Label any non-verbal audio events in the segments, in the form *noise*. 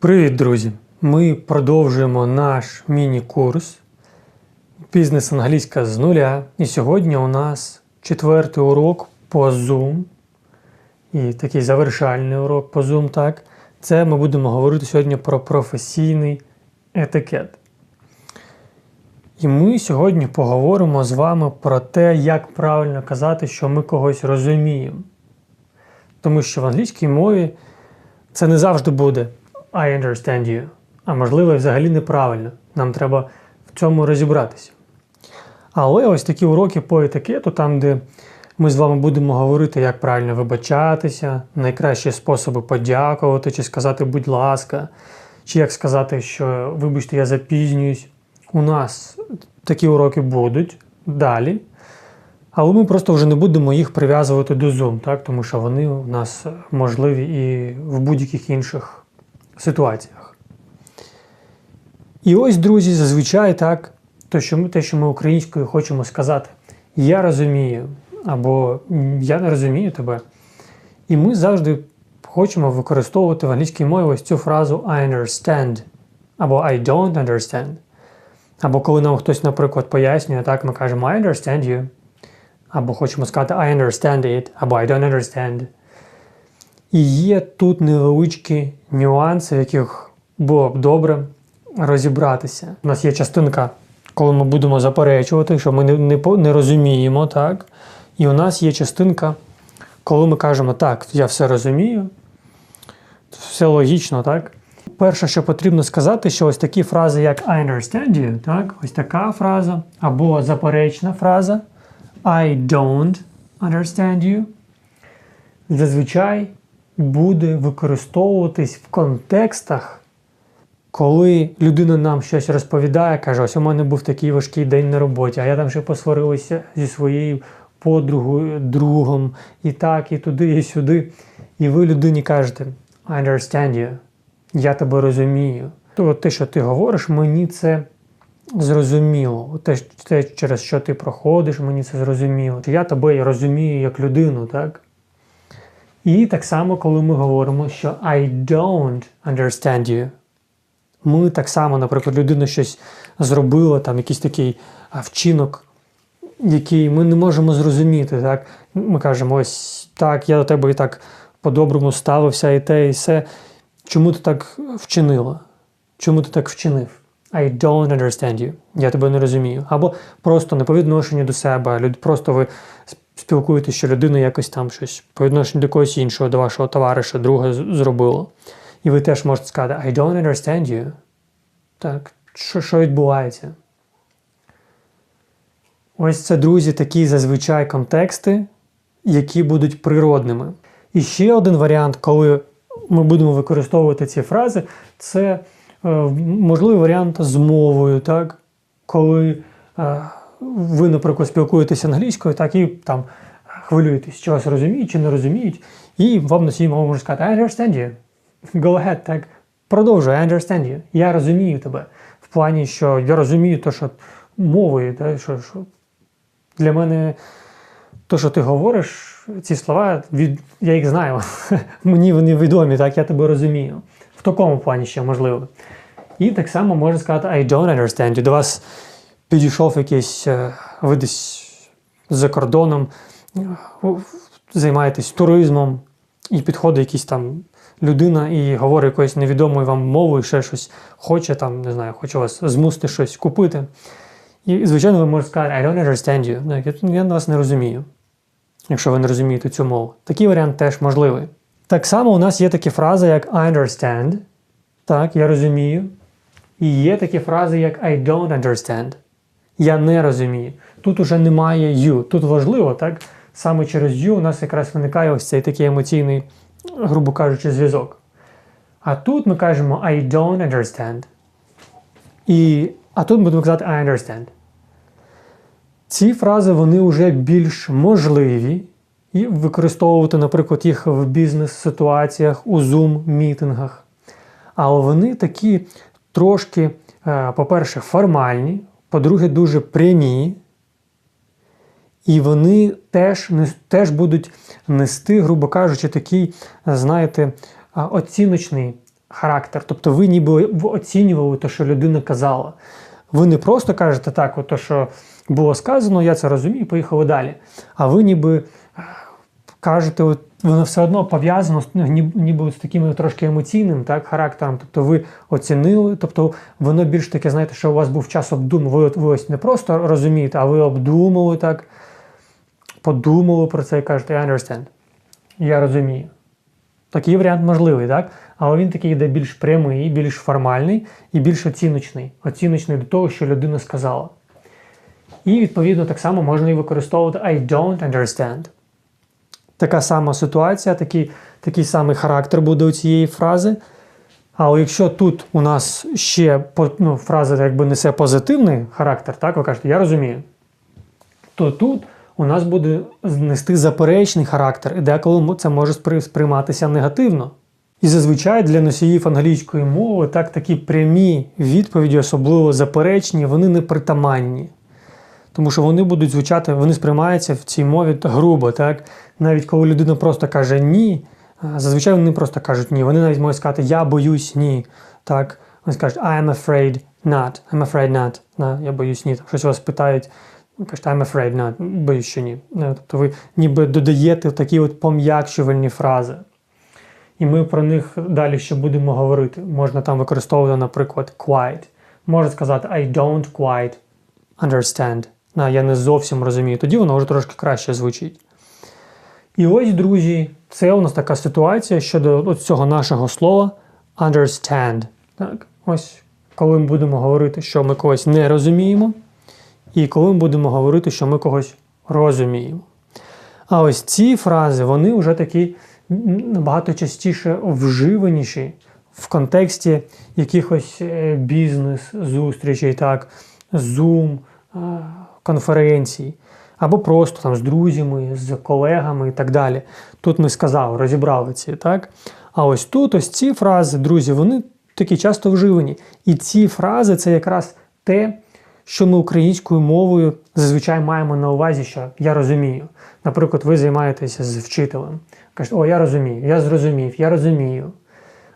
Привіт, друзі! Ми продовжуємо наш міні-курс Бізнес англійська з нуля. І сьогодні у нас четвертий урок по Zoom. І такий завершальний урок по Zoom, так. Це ми будемо говорити сьогодні про професійний етикет. І ми сьогодні поговоримо з вами про те, як правильно казати, що ми когось розуміємо. Тому що в англійській мові це не завжди буде I understand you. А можливо, взагалі неправильно. Нам треба в цьому розібратися. Але ось такі уроки по етикету, там, де ми з вами будемо говорити, як правильно вибачатися, найкращі способи подякувати, чи сказати будь ласка, чи як сказати, що вибачте, я запізнююсь. У нас такі уроки будуть далі. Але ми просто вже не будемо їх прив'язувати до Zoom, так? тому що вони у нас можливі і в будь-яких інших ситуаціях. І ось, друзі, зазвичай так, то, що ми, те, що ми українською хочемо сказати, я розумію, або я не розумію тебе. І ми завжди хочемо використовувати в англійській мові ось цю фразу I understand, або I don't understand. Або коли нам хтось, наприклад, пояснює, так, ми кажемо I understand you. Або хочемо сказати I understand it, або I don't understand. І є тут невеличкі нюанси, в яких було б добре розібратися. У нас є частинка, коли ми будемо заперечувати, що ми не, не, не розуміємо, так? І у нас є частинка, коли ми кажемо, так, я все розумію, все логічно, так? Перше, що потрібно сказати, що ось такі фрази, як I understand you, так? ось така фраза, або заперечна фраза I don't understand you, зазвичай буде використовуватись в контекстах, коли людина нам щось розповідає, каже, ось у мене був такий важкий день на роботі, а я там ще посварилася зі своєю подругою, другом, і так, і туди, і сюди. І ви людині кажете I understand you, я тебе розумію. То те, що ти говориш, мені це зрозуміло. Те, те, через що ти проходиш, мені це зрозуміло. Я тебе розумію як людину, так? І так само, коли ми говоримо, що I don't understand you. Ми так само, наприклад, людина щось зробила, там якийсь такий вчинок, який ми не можемо зрозуміти. Так? Ми кажемо, ось так, я до тебе і так по-доброму ставився, і те, і все. Чому ти так вчинила? Чому ти так вчинив? I don't understand you. Я тебе не розумію. Або просто не по відношенню до себе, просто ви спілкуєтеся, що людина якось там щось по відношенню до когось іншого, до вашого товариша, друга зробила. І ви теж можете сказати I don't understand you. Так, що, що відбувається? Ось це, друзі, такі зазвичай контексти, які будуть природними. І ще один варіант, коли ми будемо використовувати ці фрази, це е, можливий варіант з мовою, так? коли е, ви, наприклад, спілкуєтеся англійською, так і там хвилюєтесь, чи вас розуміють, чи не розуміють, і вам на цій мові можуть сказати I understand you. Go ahead, так. Продовжуй, I understand you. Я розумію тебе. В плані, що я розумію те, що мовою, так, що, що для мене то, що ти говориш, ці слова, від, я їх знаю. *laughs* Мені вони відомі, так, я тебе розумію. В такому плані ще можливо. І так само можна сказати I don't understand you. До вас підійшов якийсь, е, ви десь за кордоном, е, займаєтесь туризмом, і підходить якийсь там людина і говорить якоюсь невідомою вам мовою, ще щось хоче там, не знаю, хоче вас змусити щось купити. І, звичайно, ви можете сказати I don't understand you. Я, я вас не розумію, якщо ви не розумієте цю мову. Такий варіант теж можливий. Так само у нас є такі фрази, як I understand. Так, я розумію. І є такі фрази, як I don't understand. Я не розумію. Тут уже немає you. Тут важливо, так? Саме через you у нас якраз виникає ось цей такий емоційний, грубо кажучи, зв'язок. А тут ми кажемо I don't understand. І, а тут будемо казати I understand. Ці фрази вони вже більш можливі і використовувати, наприклад, їх в бізнес-ситуаціях, у Zoom-мітингах. Але вони такі трошки, е, по-перше, формальні, по-друге, дуже прямі. І вони теж, теж будуть нести, грубо кажучи, такий, знаєте, оціночний характер. Тобто ви ніби оцінювали те, що людина казала. Ви не просто кажете так, от то, що було сказано, я це розумію, поїхали далі. А ви ніби кажете, от, воно все одно пов'язано ну, ніби з таким трошки емоційним так, характером. Тобто ви оцінили, тобто воно більш таке, знаєте, що у вас був час обдуму. Ви, ви ось не просто розумієте, а ви обдумали так, подумали про це і кажете, I understand. Я розумію. Такий варіант можливий, так? Але він такий йде більш прямий, більш формальний і більш оціночний. Оціночний до того, що людина сказала. І, відповідно, так само можна і використовувати I don't understand. Така сама ситуація, такий такий самий характер буде у цієї фрази. Але якщо тут у нас ще ну, фраза якби несе позитивний характер, так, ви кажете, я розумію, то тут у нас буде нести заперечний характер, і деколи це може сприйматися негативно. І зазвичай для носіїв англійської мови так такі прямі відповіді, особливо заперечні, вони не притаманні. Тому що вони будуть звучати, вони сприймаються в цій мові грубо. так? Навіть коли людина просто каже ні, зазвичай вони просто кажуть ні. Вони навіть можуть сказати Я боюсь ні. Так? Вони скажуть I am afraid not. I'm afraid not. Я боюсь ні. Щось вас питають, кажете, I'm afraid not, боюсь, що ні. Е, тобто ви ніби додаєте такі от пом'якшувальні фрази. І ми про них далі ще будемо говорити. Можна там використовувати, наприклад, quite. Можна сказати I don't quite understand. Я не зовсім розумію. Тоді воно вже трошки краще звучить. І ось, друзі, це у нас така ситуація щодо цього нашого слова understand. Так? Ось, коли ми будемо говорити, що ми когось не розуміємо. І коли ми будемо говорити, що ми когось розуміємо. А ось ці фрази, вони вже такі набагато частіше вживаніші в контексті якихось е, бізнес-зустрічей, так, Zoom, конференцій, або просто там з друзями, з колегами і так далі. Тут ми сказали, розібрали ці, так? А ось тут ось ці фрази, друзі, вони такі часто вживані. І ці фрази це якраз те що ми українською мовою зазвичай маємо на увазі, що я розумію. Наприклад, ви займаєтеся з вчителем. Кажете, о, я розумію, я зрозумів, я розумію.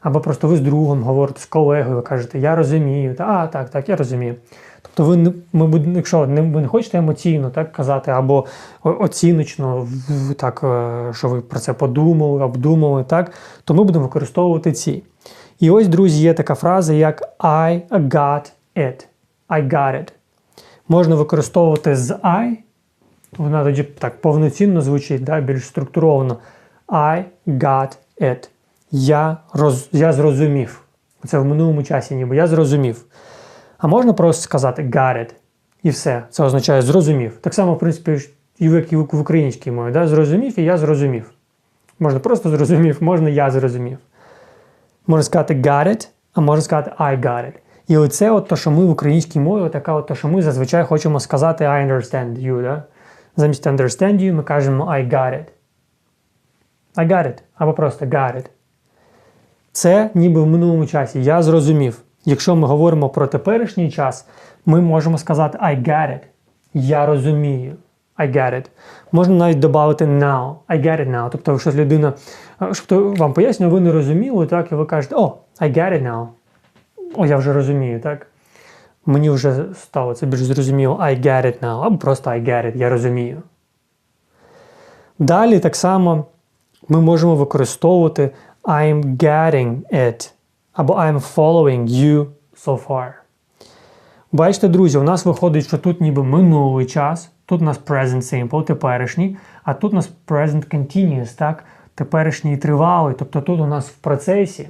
Або просто ви з другом говорите, з колегою, кажете, я розумію, та, а, так, так, я розумію. Тобто, ви ми, якщо не, ви не хочете емоційно так казати, або оціночно, так, е, що ви про це подумали, обдумали, так, то ми будемо використовувати ці. І ось, друзі, є така фраза, як I got it. I got it можна використовувати з I. Вона тоді так повноцінно звучить, да, більш структуровано. I got it. Я роз, я зрозумів. Це в минулому часі, ніби я зрозумів. А можна просто сказати got it. І все. Це означає зрозумів. Так само, в принципі, як і в українській мові. Да? Зрозумів і я зрозумів. Можна просто зрозумів, можна я зрозумів. Можна сказати got it, а можна сказати I got it. І оце, от то, що ми в українській мові, така от то, що ми зазвичай хочемо сказати I understand you. Да? Замість understand you ми кажемо I got it. I got it. Або просто got it. Це ніби в минулому часі. Я зрозумів. Якщо ми говоримо про теперішній час, ми можемо сказати I got it. Я розумію. I get it. Можна навіть додати now. I get it now. Тобто, щось людина, щоб вам пояснює, ви не розуміли, так, і ви кажете, о, I get it now. О, я вже розумію, так? Мені вже стало це більш зрозуміло I get it now, або просто I get it, я розумію. Далі так само ми можемо використовувати I'm getting it або I'm following you so far. Бачите, друзі, у нас виходить, що тут ніби минулий час, тут у нас present simple, теперішній, а тут у нас present continuous, так? теперішній тривалий. Тобто тут у нас в процесі.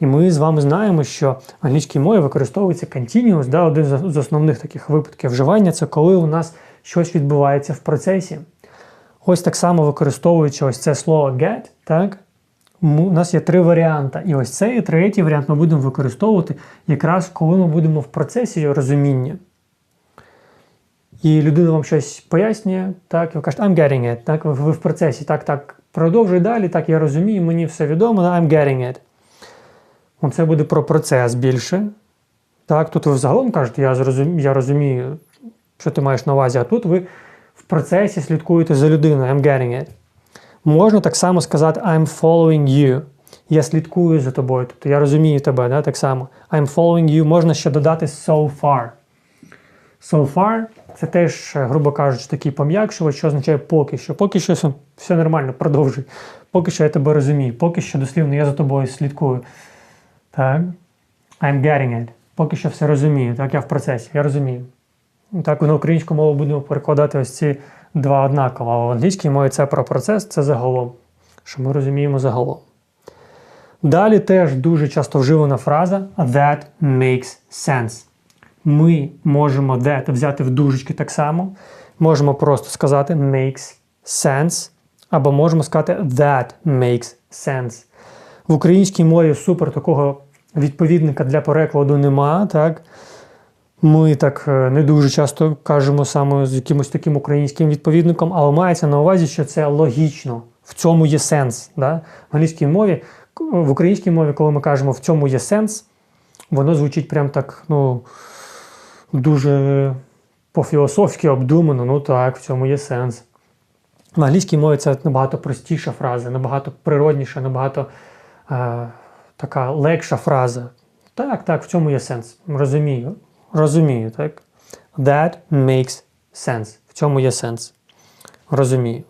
І ми з вами знаємо, що в англійській мові використовується continuous, да, один з основних таких випадків вживання це коли у нас щось відбувається в процесі. Ось так само використовуючи ось це слово get, так, у нас є три варіанти. І ось цей третій варіант ми будемо використовувати якраз коли ми будемо в процесі розуміння. І людина вам щось пояснює, так, ви кажете, I'm getting it, так, ви в процесі, так, так, продовжуй далі, так, я розумію, мені все відомо, I'm getting it. Це буде про процес більше. Так, Тут ви взагалом кажете, я зрозум... я розумію, що ти маєш на увазі, а тут ви в процесі слідкуєте за людиною. I'm getting it. Можна так само сказати I'm following you. Я слідкую за тобою, тобто я розумію тебе, да, так само. I'm following you. Можна ще додати so far. So far це теж, е, грубо кажучи, такий пом'якшувач, що означає поки що. Поки що все, все нормально, продовжуй. Поки що я тебе розумію. Поки що дослівно я за тобою слідкую. Так. I'm getting it. Поки що все розумію. Так, я в процесі, я розумію. Так, на українську мову будемо перекладати ось ці два однаково. А в англійській мові це про процес, це загалом. Що ми розуміємо загалом. Далі теж дуже часто вживана фраза that makes sense. Ми можемо that взяти в дужечки так само. Можемо просто сказати makes sense. Або можемо сказати that makes sense. В українській мові супер такого відповідника для перекладу нема. Так? Ми так е, не дуже часто кажемо саме з якимось таким українським відповідником, але мається на увазі, що це логічно. В цьому є сенс. Да? В англійській мові, в українській мові, коли ми кажемо в цьому є сенс, воно звучить прям так, ну, дуже по-філософськи обдумано. Ну так, в цьому є сенс. В англійській мові це набагато простіша фраза, набагато природніша, набагато е, така легша фраза. Так, так, в цьому є сенс. Розумію. Розумію, так? That makes sense. В цьому є сенс. Розумію.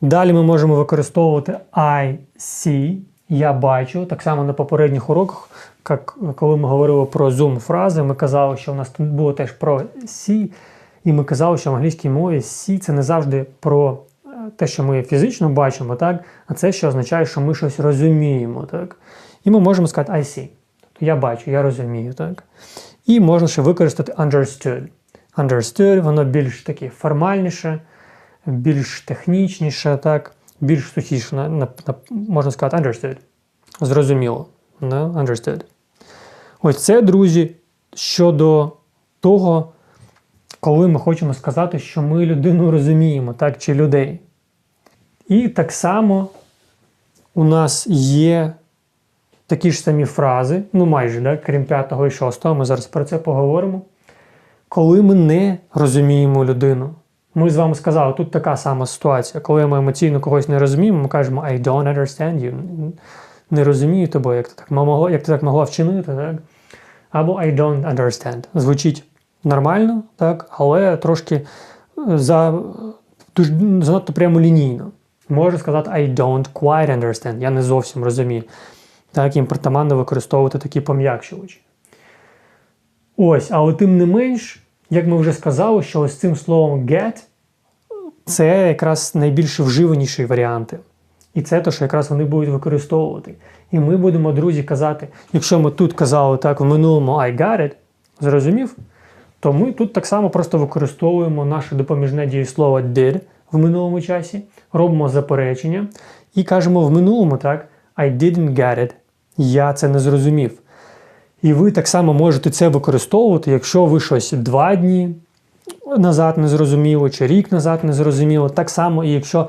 Далі ми можемо використовувати I see, я бачу. Так само на попередніх уроках, як коли ми говорили про zoom фрази, ми казали, що у нас тут було теж про see, і ми казали, що в англійській мові see це не завжди про е, те, що ми фізично бачимо, так? а це що означає, що ми щось розуміємо. Так? І ми можемо сказати I see. Тобто я бачу, я розумію. Так? І можна ще використати understood. Understood, воно більш таке формальніше, більш технічніше, так? більш сухіше, на, на, на, можна сказати, understood. Зрозуміло. No? Understood. Ось це, друзі, щодо того, коли ми хочемо сказати, що ми людину розуміємо, так, чи людей. І так само у нас є такі ж самі фрази, ну майже, да, крім п'ятого і шостого, ми зараз про це поговоримо. Коли ми не розуміємо людину. Ми з вами сказали, тут така сама ситуація. Коли ми емоційно когось не розуміємо, ми кажемо I don't understand you. Не розумію тебе, як ти так могла, як ти так могла вчинити. Так? Або I don't understand. Звучить нормально, так, але трошки за, дуже, занадто прямо лінійно. Можу сказати I don't quite understand. Я не зовсім розумію. Так, їм притаманно використовувати такі пом'якшувачі. Ось, але тим не менш, як ми вже сказали, що ось цим словом get це якраз найбільш вживаніші варіанти. І це те, що якраз вони будуть використовувати. І ми будемо, друзі, казати, якщо ми тут казали так в минулому I got it, зрозумів, то ми тут так само просто використовуємо наше допоміжне дієслово did в минулому часі, робимо заперечення і кажемо в минулому так I didn't get it. Я це не зрозумів. І ви так само можете це використовувати, якщо ви щось два дні назад не зрозуміло, чи рік назад не зрозуміло. Так само, і якщо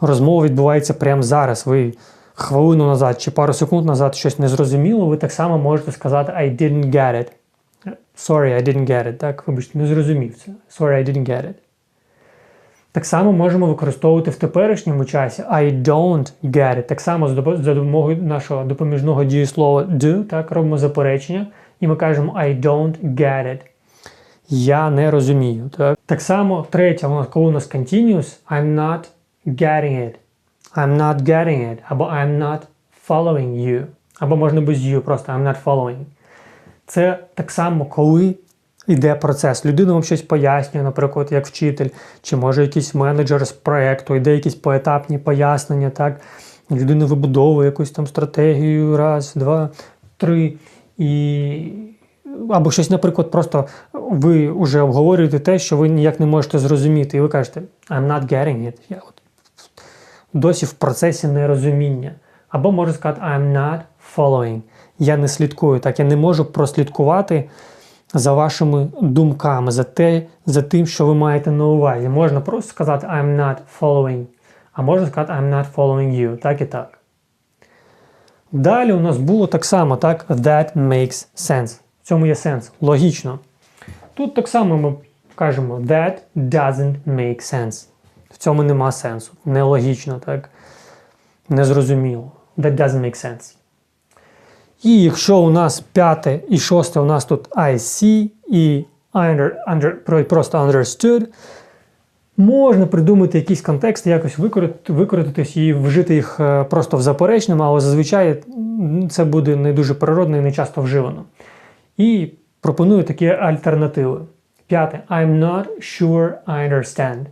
розмова відбувається прямо зараз, ви хвилину назад чи пару секунд назад щось не зрозуміло, ви так само можете сказати I didn't get it. Sorry, I didn't get it. Так, вибачте, не зрозумів це. Sorry, I didn't get it. Так само можемо використовувати в теперішньому часі I don't get it. Так само за допомогою нашого допоміжного дієслова do, так, робимо заперечення, і ми кажемо I don't get it. Я не розумію. Так так само, третє, коли у нас continuous, I'm not getting it. I'm not getting it. Або I'm not following you. Або можна без you, просто I'm not following. Це так само, коли йде процес. Людина вам щось пояснює, наприклад, як вчитель, чи може якийсь менеджер з проєкту, йде якісь поетапні пояснення, так? Людина вибудовує якусь там стратегію, раз, два, три. І... Або щось, наприклад, просто ви вже обговорюєте те, що ви ніяк не можете зрозуміти, і ви кажете, I'm not getting it. Я от досі в процесі нерозуміння. Або можу сказати, I'm not following. Я не слідкую. Так, я не можу прослідкувати за вашими думками, за те, за тим, що ви маєте на увазі. Можна просто сказати I'm not following, а можна сказати I'm not following you. Так і так. Далі у нас було так само, так, that makes sense. В цьому є сенс. Логічно. Тут так само ми кажемо that doesn't make sense. В цьому нема сенсу. Нелогічно, так? Незрозуміло. that doesn't make sense. І якщо у нас п'яте і шосте у нас тут I see і under, under, просто understood, можна придумати якийсь контекст, якось використатись і вжити їх е, просто в заперечному, але зазвичай це буде не дуже природно і не часто вживано. І пропоную такі альтернативи. П'яте. I'm not sure I understand.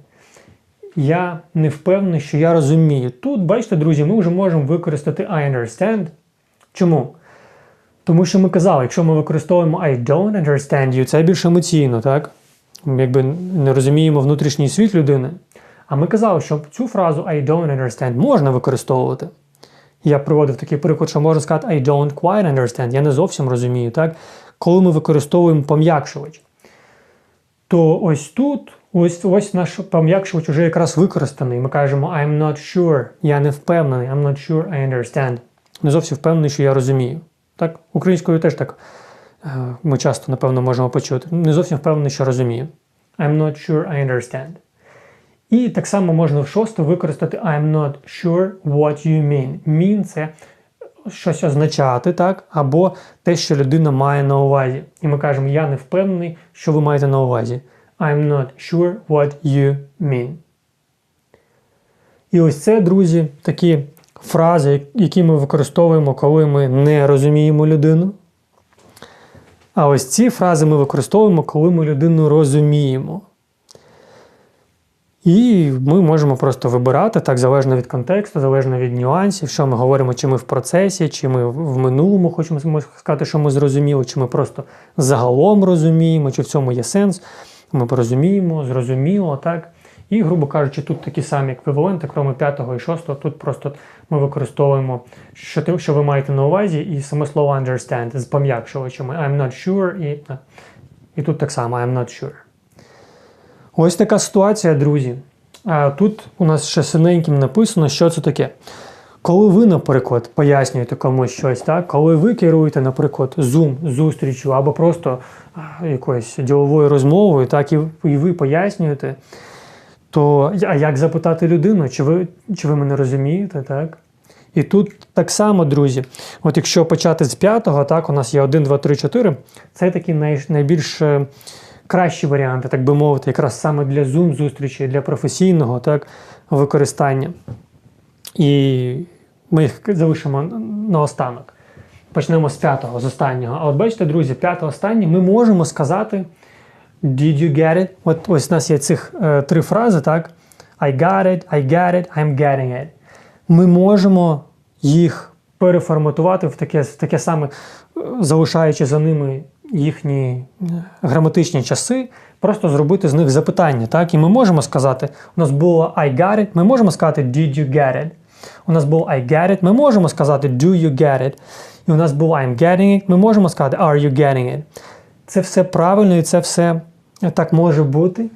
Я не впевнений, що я розумію. Тут, бачите, друзі, ми вже можемо використати I understand. Чому? Тому що ми казали, якщо ми використовуємо I don't understand you, це більш емоційно, так? Якби не розуміємо внутрішній світ людини. А ми казали, що цю фразу I don't understand можна використовувати. Я приводив такий приклад, що можна сказати I don't quite understand. Я не зовсім розумію, так? Коли ми використовуємо пом'якшувач, то ось тут, ось ось наш пом'якшувач вже якраз використаний. Ми кажемо I'm not sure, я не впевнений, I'm not sure I understand. Не зовсім впевнений, що я розумію. Так, українською теж так е, ми часто, напевно, можемо почути. Не зовсім впевнений, що розумію. I'm not sure I understand. І так само можна в шосте використати I'm not sure what you mean. Mean – це щось означати, так? Або те, що людина має на увазі. І ми кажемо, я не впевнений, що ви маєте на увазі. I'm not sure what you mean. І ось це, друзі, такі фрази, які ми використовуємо, коли ми не розуміємо людину. А ось ці фрази ми використовуємо, коли ми людину розуміємо. І ми можемо просто вибирати так залежно від контексту, залежно від нюансів, що ми говоримо, чи ми в процесі, чи ми в минулому хочемо сказати, що ми зрозуміли, чи ми просто загалом розуміємо, чи в цьому є сенс. Ми порозуміємо, зрозуміло, так. І, грубо кажучи, тут такі самі еквіваленти, кроме п'ятого і шостого, тут просто ми використовуємо, що що ви маєте на увазі, і саме слово understand з пом'якшувачами I'm not sure, і, і тут так само I'm not sure. Ось така ситуація, друзі. А тут у нас ще синеньким написано, що це таке. Коли ви, наприклад, пояснюєте комусь щось, так? коли ви керуєте, наприклад, Zoom зустрічю або просто якоюсь діловою розмовою, так, і ви пояснюєте, то а як запитати людину, чи ви чи ви мене розумієте, так? І тут так само, друзі, от якщо почати з п'ятого, так, у нас є 1, 2, 3, 4, це такі най, найбільш е, кращі варіанти, так би мовити, якраз саме для Zoom-зустрічі, для професійного так, використання. І ми їх залишимо наостанок. Почнемо з п'ятого, з останнього. А от бачите, друзі, п'яте останнє ми можемо сказати. Did you get it? От ось у нас є цих е, три фрази, так? I got it, I got it, I'm getting it. Ми можемо їх переформатувати в таке, в таке саме, е, залишаючи за ними їхні е, граматичні часи, просто зробити з них запитання. так? І ми можемо сказати, у нас було I got it, ми можемо сказати Did you get it? У нас було I get it, ми можемо сказати Do you get it? І у нас було I'm getting it, ми можемо сказати Are you getting it? Це все правильно і це все так може бути.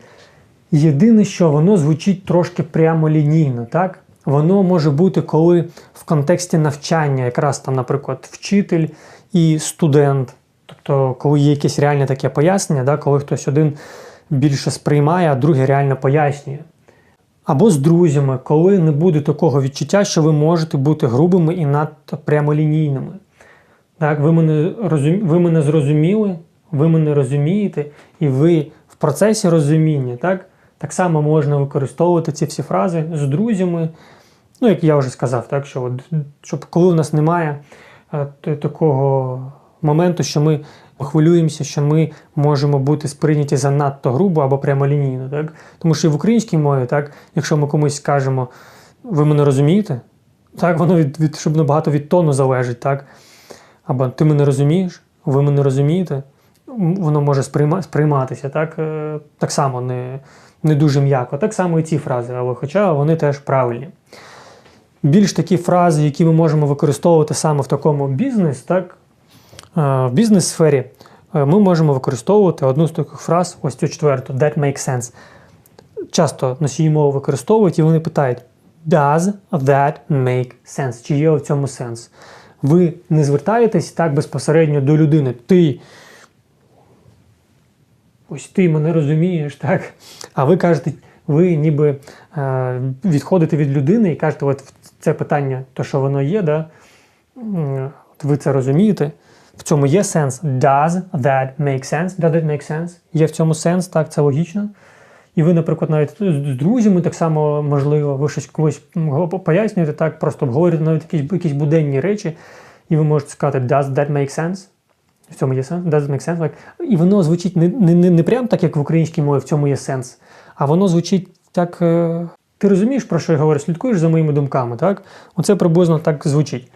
Єдине, що воно звучить трошки прямолінійно, так? Воно може бути, коли в контексті навчання, якраз там, наприклад, вчитель і студент. Тобто, коли є якесь реальне таке пояснення, да, коли хтось один більше сприймає, а другий реально пояснює. Або з друзями, коли не буде такого відчуття, що ви можете бути грубими і надто прямолінійними. Так, Ви мене розум... ви мене зрозуміли, ви мене розумієте, і ви в процесі розуміння. Так так само можна використовувати ці всі фрази з друзями. Ну, як я вже сказав, так, що от, щоб коли у нас немає е, такого моменту, що ми хвилюємося, що ми можемо бути сприйняті занадто грубо або прямолінійно. Так? Тому що і в українській мові, так, якщо ми комусь скажемо, ви мене розумієте, так, воно від, від, щоб набагато від тону залежить. так? Або ти мене розумієш, ви мене розумієте, воно може сприйма, сприйматися так е, так само не не дуже м'яко. Так само і ці фрази, але хоча вони теж правильні. Більш такі фрази, які ми можемо використовувати саме в такому бізнес, так, е, в бізнес-сфері, е, ми можемо використовувати одну з таких фраз, ось цю четверту, that makes sense. Часто носії мови використовують і вони питають: Does that make sense? Чи є в цьому сенс? Ви не звертаєтесь так безпосередньо до людини. Ти ось ти мене розумієш, так? А ви кажете, ви ніби е, відходите від людини і кажете, от це питання, то що воно є, да? от ви це розумієте. В цьому є сенс. Does that make sense? Does it make sense? Є в цьому сенс, так, це логічно. І ви, наприклад, навіть з друзями так само можливо, ви щось когось м, пояснюєте, так, просто обговорюєте навіть якісь, якісь буденні речі, і ви можете сказати, does that make sense? В цьому є сенс? Does it make sense? Like, і воно звучить не, не, не, не прям так, як в українській мові, в цьому є сенс, а воно звучить так. е, Ти розумієш, про що я говорю, слідкуєш за моїми думками, так? Оце приблизно так звучить.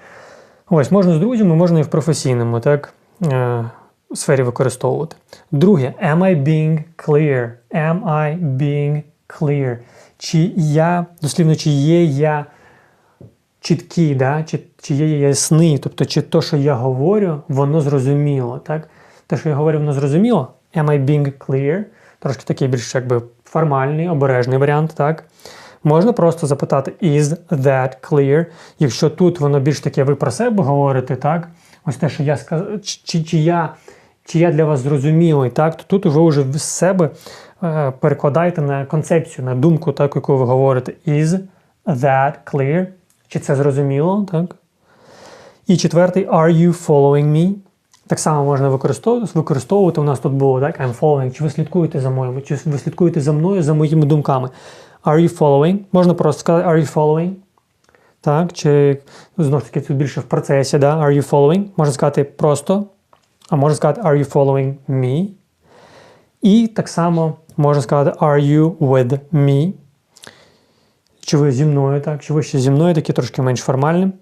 Ось, можна з друзями, можна і в професійному, так? Е, сфері використовувати. Друге, am I being clear? Am I being clear? Чи я, дослівно, чи є я чіткий, да? чи, чи є ясний, тобто, чи то, що я говорю, воно зрозуміло. Так? Те, що я говорю, воно зрозуміло. Am I being clear? Трошки такий більш якби формальний, обережний варіант, так? Можна просто запитати is that clear? Якщо тут воно більш таке, ви про себе говорите, так? Ось те, що я сказав, чи, чи, я, чи я для вас зрозумілий, так? То тут ви вже з себе е, перекладаєте на концепцію, на думку, так, яку ви говорите. Is that clear? Чи це зрозуміло? Так? І четвертий, are you following me? Так само можна використовувати. У нас тут було так, I'm following. Чи ви слідкуєте за мною? Чи ви слідкуєте за мною, за моїми думками? Are you following? Можна просто сказати are you following? Так, чи знову ж таки тут більше в процесі, да? Are you following? Можна сказати просто, а можна сказати are you following me? І так само можна сказати are you with me? Чи ви зі мною, так? Чи ви ще зі мною, такі трошки менш формальні.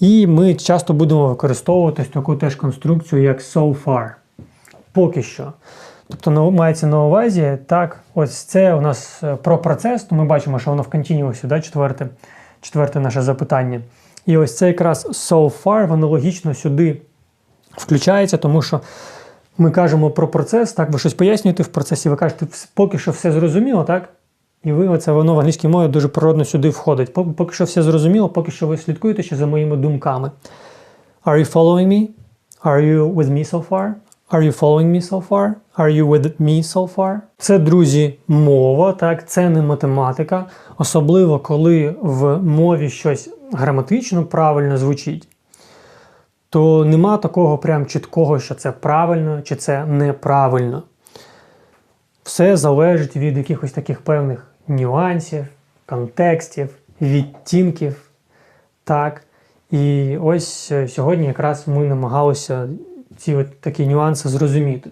І ми часто будемо використовувати таку теж конструкцію, як so far. Поки що. Тобто мається на увазі, так, ось це у нас е, про процес, то ми бачимо, що воно в континіусі, да, четверте, четверте наше запитання. І ось це якраз so far, воно логічно сюди включається, тому що ми кажемо про процес, так, ви щось пояснюєте в процесі, ви кажете, «Вс- поки що все зрозуміло, так? І ви оце воно в англійській мові дуже природно сюди входить. Поки, що все зрозуміло, поки що ви слідкуєте ще за моїми думками. Are you following me? Are you with me so far? Are you following me so far? Are you with me so far? Це, друзі, мова, так, це не математика, особливо коли в мові щось граматично правильно звучить. То нема такого прям чіткого, що це правильно чи це неправильно. Все залежить від якихось таких певних нюансів, контекстів, відтінків. Так. І ось е, сьогодні якраз ми намагалися ці от такі нюанси зрозуміти.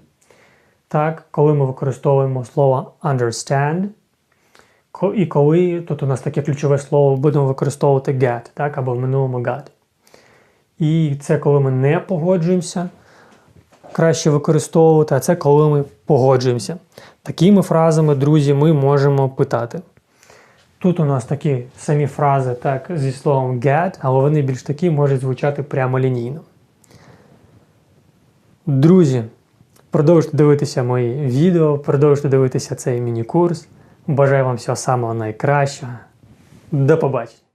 Так, коли ми використовуємо слово understand, і коли тут у нас таке ключове слово будемо використовувати get, так, або в минулому got. І це коли ми не погоджуємося, краще використовувати, а це коли ми погоджуємося. Такими фразами, друзі, ми можемо питати. Тут у нас такі самі фрази так, зі словом get, але вони більш такі можуть звучати прямо лінійно. Друзі, продовжуйте дивитися мої відео, продовжуйте дивитися цей міні-курс. Бажаю вам всього самого найкращого. До побачення!